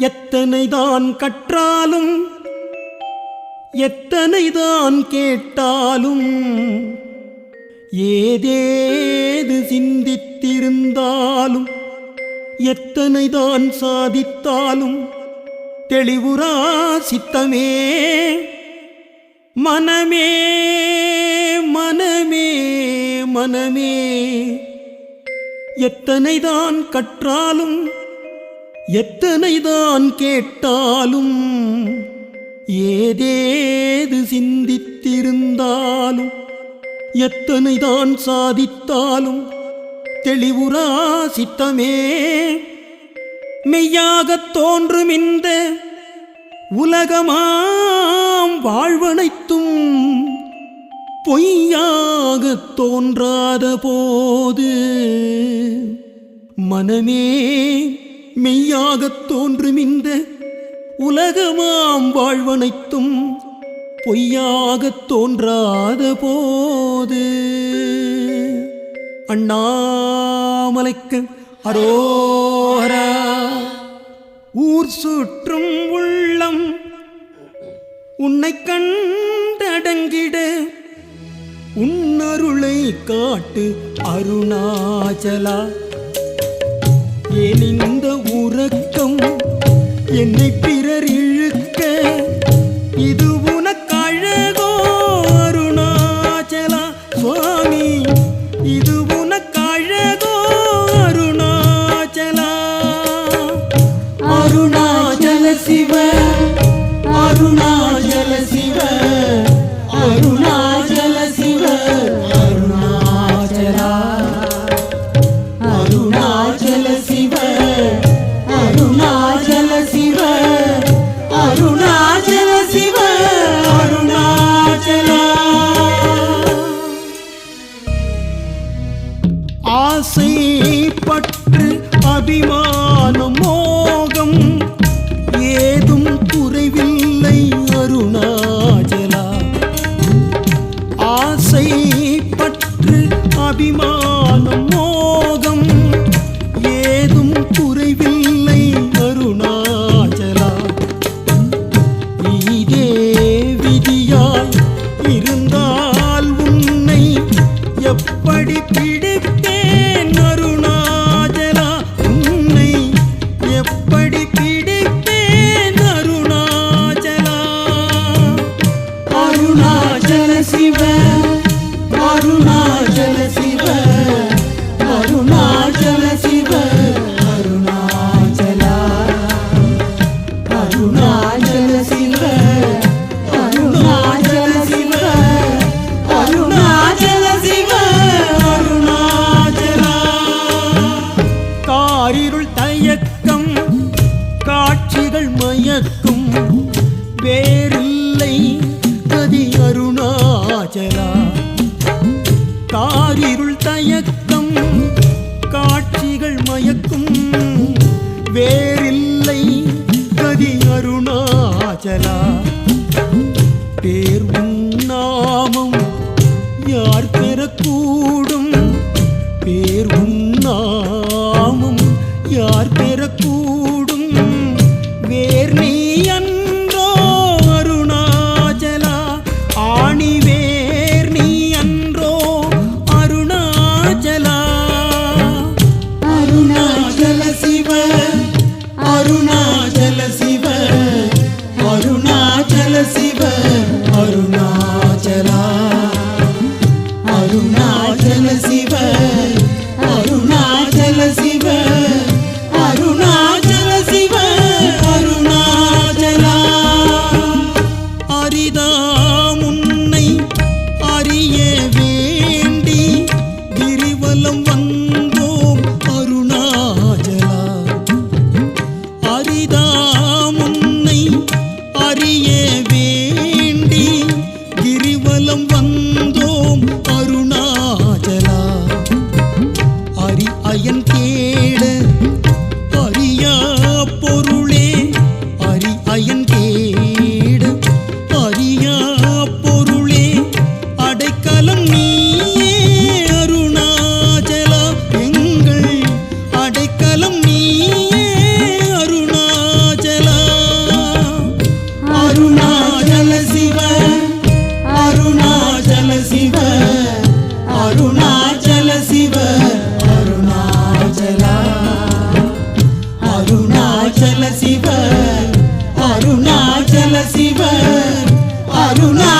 எத்தனைதான் கற்றாலும் எத்தனைதான் கேட்டாலும் ஏதேது சிந்தித்திருந்தாலும் எத்தனைதான் சாதித்தாலும் தெளிவுரா சித்தமே மனமே மனமே மனமே. எத்தனைதான் கற்றாலும் எத்தனைதான் கேட்டாலும் ஏதேது சிந்தித்திருந்தாலும் எத்தனைதான் சாதித்தாலும் தெளிவுரா சித்தமே. மெய்யாகத் தோன்றும் இந்த உலகமாம் வாழ்வனைத்தும் பொய்யாகத் தோன்றாத போது மனமே மெய்யாகத் தோன்றும் இந்த உலகமாம் வாழ்வனைத்தும் பொய்யாகத் தோன்றாத போது. அண்ணாமலைக்கு அரோரா ஊர் சுற்றும் உள்ளம் உன்னை கண்டடங்கிட உன்னருளை காட்டு அருணாச்சலா. ஏன் இந்த உறக்கம் என்னை பிறரில் அருணாச்சலா பேர் நாமம் யார் பெறக்கூடும்? பேர் நாமம் யார் பெறக்கூடும்? வேர் நீ அன்றோ அருணாச்சலா ஆணி வேர் நீ அன்றோ அருணாச்சலா அருணாச்சல சிவ அருணா சிவ அருணா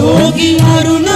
యోగి అరుణ